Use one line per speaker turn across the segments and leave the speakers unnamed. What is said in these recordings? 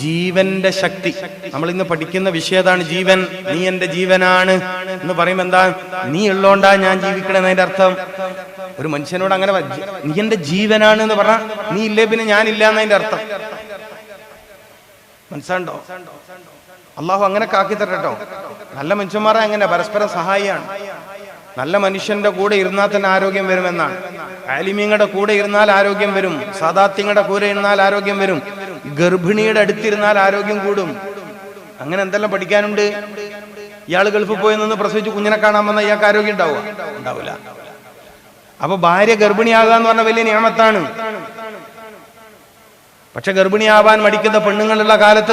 ജീവന്റെ ശക്തി. നമ്മൾ ഇന്ന് പഠിക്കുന്ന വിഷയതാണ് ജീവൻ. നീ എന്റെ ജീവനാണ് എന്ന് പറയുമ്പോ എന്താ? നീ ഉള്ളോണ്ടാ ഞാൻ ജീവിക്കണെന്നതിന്റെ അർത്ഥം. ഒരു മനുഷ്യനോട് അങ്ങനെ നീ എന്റെ ജീവനാണ് എന്ന് പറഞ്ഞാൽ നീ ഇല്ലേ പിന്നെ ഞാനില്ല എന്നതിന്റെ അർത്ഥം. മനസ്സിലുണ്ടോ അള്ളാഹു അങ്ങനെ കാക്കി തരട്ടോ നല്ല മനുഷ്യന്മാരെ അങ്ങനെ പരസ്പരം സഹായിയാണ്. നല്ല മനുഷ്യന്റെ കൂടെ ഇരുന്നാൽ തന്നെ ആരോഗ്യം വരുമെന്നാണ്. ആലിമീങ്ങളുടെ കൂടെ ഇരുന്നാൽ ആരോഗ്യം വരും. സാദാത്യങ്ങളുടെ കൂടെ ഇരുന്നാൽ ആരോഗ്യം വരും. ഗർഭിണിയുടെ അടുത്തിരുന്നാൽ ആരോഗ്യം കൂടും. അങ്ങനെ എന്തെല്ലാം പഠിക്കാനുണ്ട്? ഇയാൾ ഗൾഫിൽ പോയി നിന്ന് പ്രസവിച്ച് കുഞ്ഞിനെ കാണാൻ വന്ന ഇയാൾക്ക് ആരോഗ്യം ഉണ്ടാവുക ഉണ്ടാവില്ല. അപ്പൊ ഭാര്യ ഗർഭിണിയാകുക എന്ന് പറഞ്ഞ വലിയ നിയമത്താണ്. പക്ഷെ ഗർഭിണിയാവാൻ മടിക്കുന്ന പെണ്ണുങ്ങളുള്ള കാലത്ത്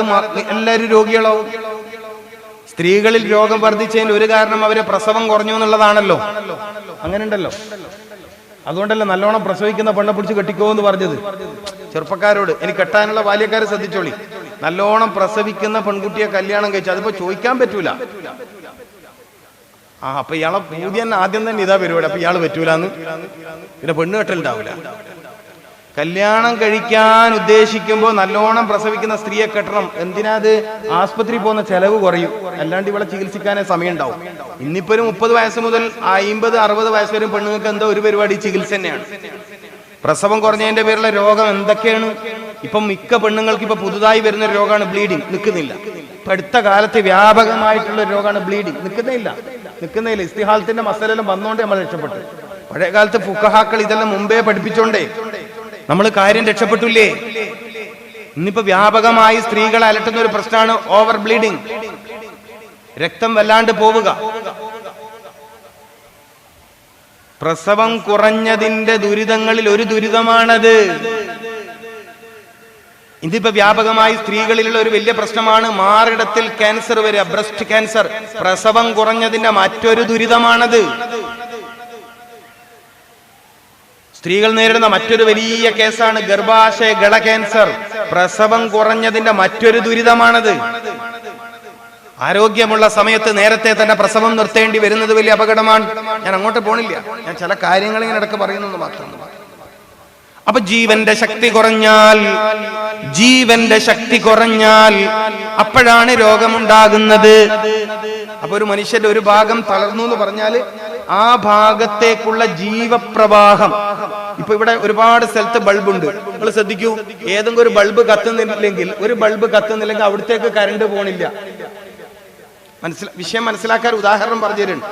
എല്ലാവരും രോഗികളാവും. സ്ത്രീകളിൽ രോഗം വർദ്ധിച്ചതിന് ഒരു കാരണം അവരെ പ്രസവം കുറഞ്ഞു എന്നുള്ളതാണല്ലോ. അങ്ങനെ ഉണ്ടല്ലോ അതുകൊണ്ടല്ലേ നല്ലോണം പ്രസവിക്കുന്ന പെണ്ണെ പിടിച്ച് കെട്ടിക്കോ എന്ന് പറഞ്ഞത്. ചെറുപ്പക്കാരോട് എനിക്ക് കെട്ടാനുള്ള ബാല്യക്കാരെ ശ്രദ്ധിച്ചോളി. നല്ലോണം പ്രസവിക്കുന്ന പെൺകുട്ടിയെ കല്യാണം കഴിച്ചു അതിപ്പോ ചോദിക്കാൻ പറ്റൂല. ആ അപ്പൊ ഇയാളെ പൂതി തന്നെ ആദ്യം തന്നെ ഇതാ പരിപാടി. അപ്പൊ ഇയാൾ പറ്റൂലെന്ന്. പിന്നെ പെണ്ണ് കെട്ടലുണ്ടാവില്ല കല്യാണം കഴിക്കാൻ ഉദ്ദേശിക്കുമ്പോൾ നല്ലോണം പ്രസവിക്കുന്ന സ്ത്രീയെ കെട്ടണം. എന്തിനാ അത്? ആസ്പത്രി പോകുന്ന ചെലവ് കുറയും. അല്ലാണ്ട് ഇവിടെ ചികിത്സിക്കാനേ സമയം ഉണ്ടാവും ഇന്നിപ്പോ ഒരു മുപ്പത് വയസ്സ് മുതൽ അമ്പത് അറുപത് വയസ്സ് വരെ പെണ്ണുങ്ങൾക്ക് എന്തോ ഒരു പരിപാടി ചികിത്സ തന്നെയാണ്. പ്രസവം കുറഞ്ഞതിന്റെ പേരിലെ രോഗം എന്തൊക്കെയാണ്? ഇപ്പം മിക്ക പെണ്ണുങ്ങൾക്ക് ഇപ്പൊ പുതുതായി വരുന്ന ഒരു രോഗമാണ് ബ്ലീഡിങ് നിൽക്കുന്നില്ല. ഇപ്പൊ അടുത്ത കാലത്ത് വ്യാപകമായിട്ടുള്ള ഒരു രോഗമാണ് ബ്ലീഡിങ് നിൽക്കുന്നില്ല. നിൽക്കുന്നില്ല. ഇസ്തിഹാലത്തിന്റെ മസലെല്ലാം വന്നുകൊണ്ട് നമ്മൾ രക്ഷപ്പെട്ടു. പഴയ കാലത്ത് ഫുക്കഹാക്കൾ ഇതെല്ലാം മുമ്പേ പഠിപ്പിച്ചോണ്ടേ. നമ്മൾ കാര്യം രക്ഷപ്പെട്ടില്ലേ? ഇന്നിപ്പോ വ്യാപകമായി സ്ത്രീകളെ അലട്ടുന്ന ഒരു പ്രശ്നമാണ് ഓവർ ബ്ലീഡിങ് രക്തം വല്ലാണ്ട് പോവുക. പ്രസവം കുറഞ്ഞതിന്റെ ദുരിതങ്ങളിൽ ഒരു ദുരിതമാണത്. ഇതിപ്പോ വ്യാപകമായി സ്ത്രീകളിലുള്ള ഒരു വലിയ പ്രശ്നമാണ് മാറിടത്തിൽ ക്യാൻസർ വരിക ബ്രസ്റ്റ് ക്യാൻസർ. പ്രസവം കുറഞ്ഞതിന്റെ മറ്റൊരു ദുരിതമാണത്. സ്ത്രീകൾ നേരിടുന്ന മറ്റൊരു വലിയ കേസാണ് ഗർഭാശയ ഗള ക്യാൻസർ. പ്രസവം കുറഞ്ഞതിന്റെ മറ്റൊരു ദുരിതമാണത്. ആരോഗ്യമുള്ള സമയത്ത് നേരത്തെ തന്നെ പ്രസവം നിർത്തേണ്ടി വരുന്നത് വലിയ അപകടമാണ്. ഞാൻ അങ്ങോട്ട് പോണില്ല. ഞാൻ ചില കാര്യങ്ങൾ ഇങ്ങനെ ഇടയ്ക്ക് പറയുന്നത് മാത്രം. അപ്പൊ ജീവന്റെ ശക്തി കുറഞ്ഞാൽ ജീവന്റെ ശക്തി കുറഞ്ഞാൽ അപ്പോഴാണ് രോഗമുണ്ടാകുന്നത്. അപ്പൊ ഒരു മനുഷ്യന്റെ ഒരു ഭാഗം തളർന്നു എന്ന് പറഞ്ഞാൽ ആ ഭാഗത്തേക്കുള്ള ജീവപ്രവാഹം. ഇപ്പൊ ഇവിടെ ഒരുപാട് സ്ഥലത്ത് ബൾബുണ്ട്. നിങ്ങൾ ശ്രദ്ധിക്കൂ. ഏതെങ്കിലും ഒരു ബൾബ് കത്തുന്നില്ലെങ്കിൽ ഒരു ബൾബ് കത്തുന്നില്ലെങ്കിൽ അവിടത്തേക്ക് കരണ്ട് പോണില്ല. മനസ്സില വിഷയം മനസ്സിലാക്കാൻ ഉദാഹരണം പറഞ്ഞു തരുന്നുണ്ട്.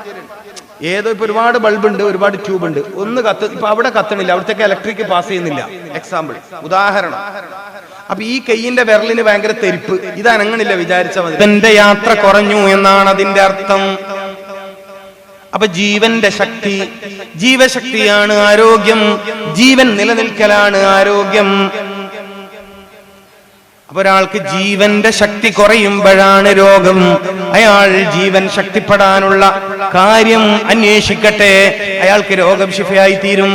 ഏതോ ഇപ്പൊ ഒരുപാട് ബൾബ് ഉണ്ട് ഒരുപാട് ട്യൂബ് ഉണ്ട് ഒന്ന് കത്ത് ഇപ്പൊ അവിടെ കത്തണില്ല അവിടത്തേക്ക് ഇലക്ട്രിക് പാസ് ചെയ്യുന്നില്ല. എക്സാമ്പിൾ ഉദാഹരണം. അപ്പൊ ഈ കൈയിന്റെ വിരലിന് ഭയങ്കര തെരിപ്പ്. ഇത് അനങ്ങണില്ല വിചാരിച്ച മതി. എന്റെ യാത്ര കുറഞ്ഞു എന്നാണ് അതിന്റെ അർത്ഥം. അപ്പൊ ജീവന്റെ ശക്തി ജീവശക്തിയാണ് ആരോഗ്യം. ജീവൻ നിലനിൽക്കലാണ് ആരോഗ്യം. അപ്പൊ ഒരാൾക്ക് ജീവന്റെ ശക്തി കുറയുമ്പോഴാണ് രോഗം. അയാൾ ജീവൻ ശക്തിപ്പെടാനുള്ള കാര്യം അന്വേഷിക്കട്ടെ. അയാൾക്ക് രോഗം ശിഫയായി തീരും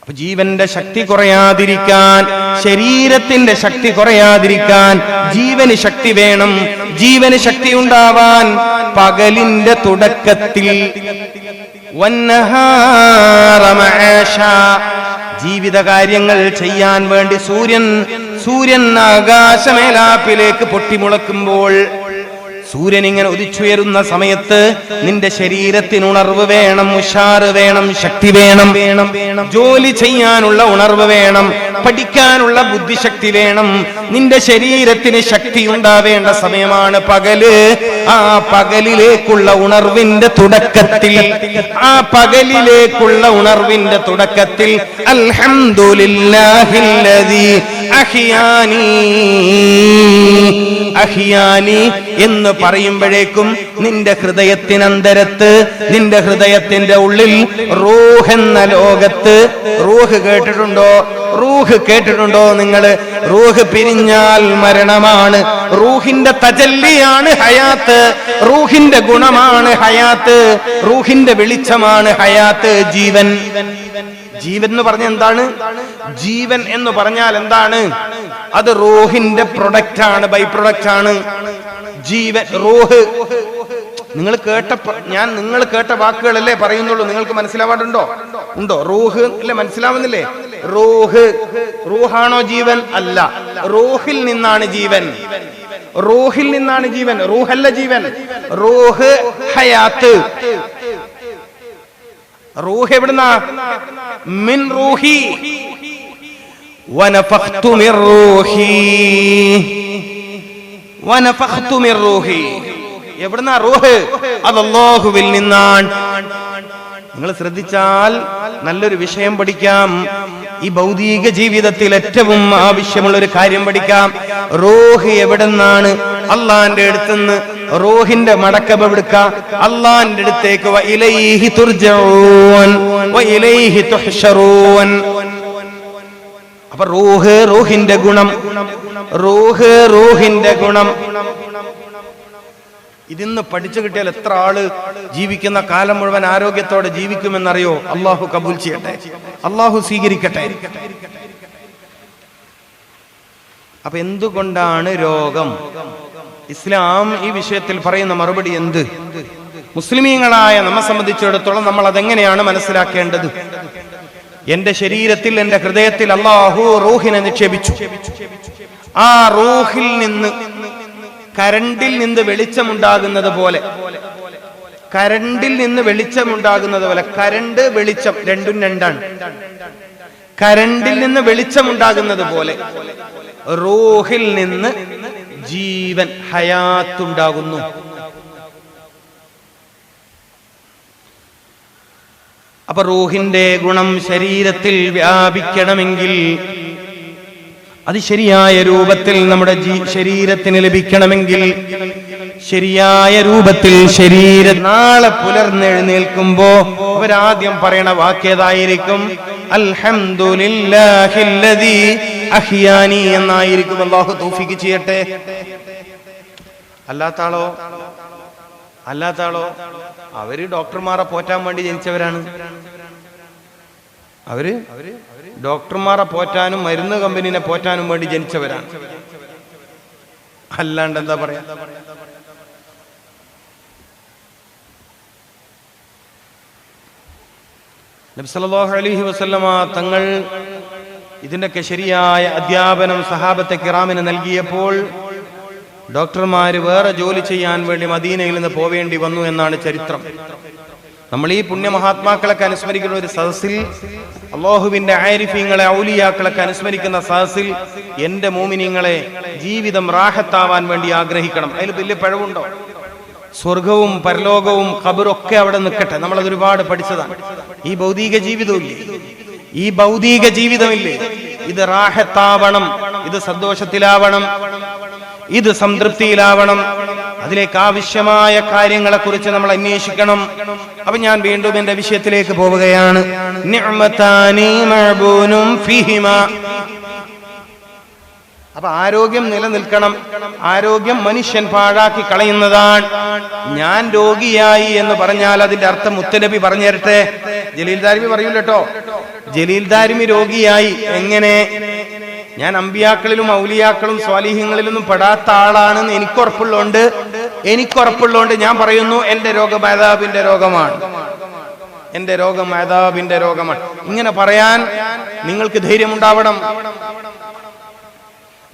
അപ്പൊ ജീവന്റെ ശക്തി കുറയാതിരിക്കാൻ ശരീരത്തിന്റെ ശക്തി കുറയാതിരിക്കാൻ ജീവന് ശക്തി വേണം. ജീവന് ശക്തി ഉണ്ടാവാൻ പകലിന്റെ തുടക്കത്തിൽ. മആശ. ജീവിത കാര്യങ്ങൾ ചെയ്യാൻ വേണ്ടി സൂര്യൻ സൂര്യൻ ആകാശമേലാപ്പിലേക്ക് പൊട്ടിമുളക്കുമ്പോൾ സൂര്യൻ ഇങ്ങനെ ഉദിച്ചുയരുന്ന സമയത്ത് നിന്റെ ശരീരത്തിന് ഉണർവ് വേണം ഉഷാറ് വേണം ശക്തി വേണം. വേണം വേണം ജോലി ചെയ്യാനുള്ള ഉണർവ് വേണം പഠിക്കാനുള്ള ബുദ്ധിശക്തി വേണം. നിന്റെ ശരീരത്തിന് ശക്തി ഉണ്ടാവേണ്ട സമയമാണ് പകൽ. ആ പകലിലേക്കുള്ള ഉണർവിന്റെ തുടക്കത്തിൽ ആ പകലിലേക്കുള്ള ഉണർവിന്റെ തുടക്കത്തിൽ അഹിയാനി അഹിയാനി എന്ന് പറയുമ്പോഴേക്കും നിന്റെ ഹൃദയത്തിനന്തരത്ത് നിന്റെ ഹൃദയത്തിന്റെ ഉള്ളിൽ റൂഹ് എന്ന ലോകത്ത് റൂഹ് കേട്ടിട്ടുണ്ടോ? റൂഹ് കേട്ടിട്ടുണ്ടോ നിങ്ങൾ? റൂഹ് പിരിഞ്ഞാൽ മരണമാണ്. റൂഹിന്റെ തജല്ലിയാണ് ഹയാത്ത്. റൂഹിന്റെ ഗുണമാണ് ഹയാത്ത്. റൂഹിന്റെ വെളിച്ചമാണ് ഹയാത്ത്. ജീവൻ ജീവൻ എന്ന് പറഞ്ഞ എന്താണ്? ജീവൻ എന്ന് പറഞ്ഞാൽ എന്താണ്? അത് റോഹിന്റെ പ്രൊഡക്റ്റ് ആണ് ബൈ പ്രൊഡക്റ്റ് ആണ്. ജീവൻ റോഹ്. നിങ്ങൾ കേട്ട ഞാൻ നിങ്ങൾ കേട്ട വാക്കുകളല്ലേ പറയുന്നുള്ളൂ. നിങ്ങൾക്ക് മനസ്സിലാവാറുണ്ടോ ഉണ്ടോ? റോഹ് അല്ലെ മനസ്സിലാവുന്നില്ലേ? റോഹ്. റൂഹാണോ ജീവൻ? അല്ല. റോഹിൽ നിന്നാണ് ജീവൻ. റോഹിൽ നിന്നാണ് ജീവൻ. റൂഹല്ല ജീവൻ. റോഹ് ഹയാത്ത്. റൂഹ് എവിടുന്ന? മിൻ റൂഹി. വനഫഖ്തു മിർ റൂഹി. വനഫഖ്തു മിർ റൂഹി. എവിടുന്ന റൂഹ്? അത് അല്ലാഹുവിൽ നിന്നാണ്. നിങ്ങൾ ശ്രദ്ധിച്ചാൽ നല്ലൊരു വിഷയം പഠിക്കാം. ഈ ഭൗതിക ജീവിതത്തിൽ ഏറ്റവും ആവശ്യമുള്ള ഒരു കാര്യം പഠിക്കാം. റോഹ് എവിടെന്നാണ്? അള്ളാന്റെ അടുത്തുനിന്ന് റോഹിന്റെ മടക്കം എവിടുക്ക അള്ളാന്റെ അടുത്തേക്ക് ഇലൈഹി അപ്പൊ റോഹ് റോഹിന്റെ ഗുണം. റോഹ് റോഹിന്റെ ഗുണം. ഇതിന്ന് പഠിച്ചു കിട്ടിയാൽ എത്ര ആൾ ജീവിക്കുന്ന കാലം മുഴുവൻ ആരോഗ്യത്തോടെ ജീവിക്കുമെന്നറിയോ? അള്ളാഹു കബൂൽ ചെയ്യട്ടെ. അള്ളാഹു സ്വീകരിക്കട്ടെ. അപ്പൊ എന്തുകൊണ്ടാണ് രോഗം? ഇസ്ലാം ഈ വിഷയത്തിൽ പറയുന്ന മറുപടി എന്ത്? മുസ്ലിമീങ്ങളായ നമ്മെ സംബന്ധിച്ചിടത്തോളം നമ്മൾ അതെങ്ങനെയാണ് മനസ്സിലാക്കേണ്ടത്? എന്റെ ശരീരത്തിൽ എന്റെ ഹൃദയത്തിൽ അള്ളാഹു റൂഹിനെ നിക്ഷേപിച്ചു. ആ റൂഹിൽ നിന്ന് കരണ്ടിൽ നിന്ന് വെളിച്ചമുണ്ടാകുന്നത് പോലെ. കരണ്ടിൽ നിന്ന് വെളിച്ചമുണ്ടാകുന്നത് പോലെ. കരണ്ട് വെളിച്ചം രണ്ടും രണ്ടാണ്. കരണ്ടിൽ നിന്ന് വെളിച്ചമുണ്ടാകുന്നത് പോലെ റൂഹിൽ നിന്ന് ജീവൻ ഹയാത്തുണ്ടാകുന്നു. അപ്പൊ റൂഹിന്റെ ഗുണം ശരീരത്തിൽ വ്യാപിക്കണമെങ്കിൽ അത് ശരിയായ രൂപത്തിൽ നമ്മുടെ ശരീരത്തിന് ലഭിക്കണമെങ്കിൽ ശരിയായ രൂപത്തിൽ ശരീര നാളെ പുലർന്നെഴുന്നേൽക്കുമ്പോ അവരാദ്യം പറയണ വാക്യതായിരിക്കും അൽഹംദുലില്ലാഹില്ലദീ അഹിയാനി എന്നായിരിക്കും. അള്ളാഹു തൗഫീക്ക് ചെയ്യട്ടെ. അല്ലാത്താളോ? അല്ലാത്താളോ? അവർ ഡോക്ടർമാരെ പോറ്റാൻ വേണ്ടി ജനിച്ചവരാണ്. അവർ ഡോക്ടർമാരെ പോറ്റാനും മരുന്ന് കമ്പനീനെ പോറ്റാനും വേണ്ടി ജനിച്ചവരാണ്. അല്ലാണ്ട് എന്താ പറയാ? നബ്സല്ലാഹു അലൈഹി വസല്ലമ തങ്ങൾ ഇതിന്റെയൊക്കെ ശരിയായ അധ്യാപനം സഹാബത്തെ കിറാമിന് നൽകിയപ്പോൾ ഡോക്ടർമാര് വേറെ ജോലി ചെയ്യാൻ വേണ്ടി മദീനയിൽ നിന്ന് പോവേണ്ടി വന്നു എന്നാണ് ചരിത്രം. നമ്മൾ ഈ പുണ്യമഹാത്മാക്കളൊക്കെ അനുസ്മരിക്കുന്ന ഒരു സദസ്സിൽ അള്ളാഹുവിന്റെ ആരിഫ്യങ്ങളെ ഔലിയാക്കളൊക്കെ അനുസ്മരിക്കുന്ന സദസ്സിൽ എന്റെ മോമിനിങ്ങളെ ജീവിതം റാഹത്താവാൻ വേണ്ടി ആഗ്രഹിക്കണം. അതിൽ വലിയ പഴവുണ്ടോ? സ്വർഗവും പരലോകവും ഖബറൊക്കെ അവിടെ നിൽക്കട്ടെ. നമ്മളത് ഒരുപാട് പഠിച്ചതാണ്. ഈ ഭൗതിക ജീവിതമില്ലേ? ഈ ഭൗതിക ജീവിതമില്ലേ? ഇത് റാഹത്താവണം ഇത് സന്തോഷത്തിലാവണം. ഇത് സംതൃപ്തിയിലാവണം. അതിലേക്ക് ആവശ്യമായ കാര്യങ്ങളെ കുറിച്ച് നമ്മൾ അന്വേഷിക്കണം. അപ്പൊ ഞാൻ വീണ്ടും എന്റെ വിഷയത്തിലേക്ക് പോവുകയാണ്. അപ്പൊ ആരോഗ്യം നിലനിൽക്കണം. ആരോഗ്യം മനുഷ്യൻ പാഴാക്കി കളയുന്നതാണ്. ഞാൻ രോഗിയായി എന്ന് പറഞ്ഞാൽ അതിന്റെ അർത്ഥം മുത്തനബി പറഞ്ഞു തരട്ടെ ജലീൽദാരിമി ദാരിമി ജലീൽദാരിമി ജലീൽ ദാരിമി രോഗിയായി. എങ്ങനെ? ഞാൻ അമ്പിയാക്കളിലും ഔലിയാക്കളും സ്വാലിഹ്യങ്ങളിലൊന്നും പെടാത്ത ആളാണെന്ന് എനിക്കുറപ്പുള്ളതുകൊണ്ട് എനിക്കുറപ്പുള്ളതുകൊണ്ട് ഞാൻ പറയുന്നു എന്റെ രോഗം മേധാവിന്റെ രോഗമാണ്. എന്റെ രോഗം മേധാവിന്റെ രോഗമാണ്. ഇങ്ങനെ പറയാൻ നിങ്ങൾക്ക് ധൈര്യമുണ്ടാവണം.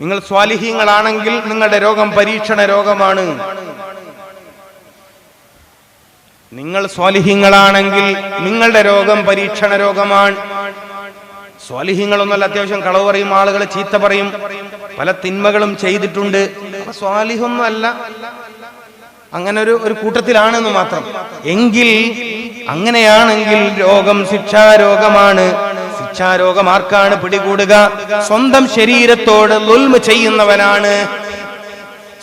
നിങ്ങൾ സ്വാലിഹ്യങ്ങളാണെങ്കിൽ നിങ്ങളുടെ രോഗം പരീക്ഷണ രോഗമാണ്. നിങ്ങൾ സ്വാലിഹ്യങ്ങളാണെങ്കിൽ നിങ്ങളുടെ രോഗം പരീക്ഷണ രോഗമാണ്. സ്വാലിഹീങ്ങളൊന്നല്ല അത്യാവശ്യം കളവ് പറയും ആളുകൾ ചീത്ത പറയും. പല തിന്മകളും ചെയ്തിട്ടുണ്ട്. സ്വാലിഹൊന്നും അല്ല അങ്ങനെ ഒരു ഒരു കൂട്ടത്തിലാണെന്ന് മാത്രം. എങ്കിൽ അങ്ങനെയാണെങ്കിൽ രോഗം ശിക്ഷാരോഗമാണ്. ശിക്ഷാരോഗം ആർക്കാണ് പിടികൂടുക. സ്വന്തം ശരീരത്തോട് ലുൽമ ചെയ്യുന്നവനാണ്.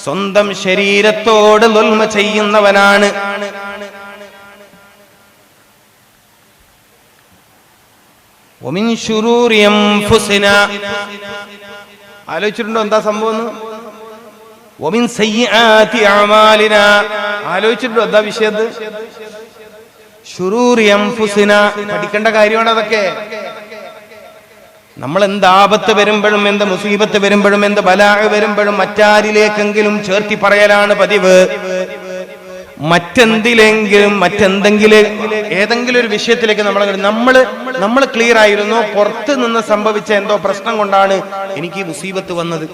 സ്വന്തം ശരീരത്തോട് ലുൽമ ചെയ്യുന്നവനാണ്. ആലോചിച്ചിട്ടുണ്ടോ എന്താ സംഭവം. ആലോചിച്ചിട്ടുണ്ടോ എന്താ വിഷയത്. പഠിക്കേണ്ട കാര്യമാണ് അതൊക്കെ. നമ്മൾ എന്ത് ആപത്ത് വരുമ്പോഴും എന്ത് മുസീബത്ത് വരുമ്പോഴും എന്ത് ബലാഹ് വരുമ്പോഴും മറ്റാരിലേക്കെങ്കിലും ചേർത്തി പറയലാണ് പതിവ്. മറ്റെന്തിലെങ്കിലും മറ്റെന്തെങ്കിലും ഏതെങ്കിലും ഒരു വിഷയത്തിലേക്ക് നമ്മൾ നമ്മൾ നമ്മൾ ക്ലിയർ ആയിരുന്നു പുറത്ത് നിന്ന് സംഭവിച്ച എന്തോ പ്രശ്നം കൊണ്ടാണ് എനിക്ക് മുസീബത്ത് വന്നത്.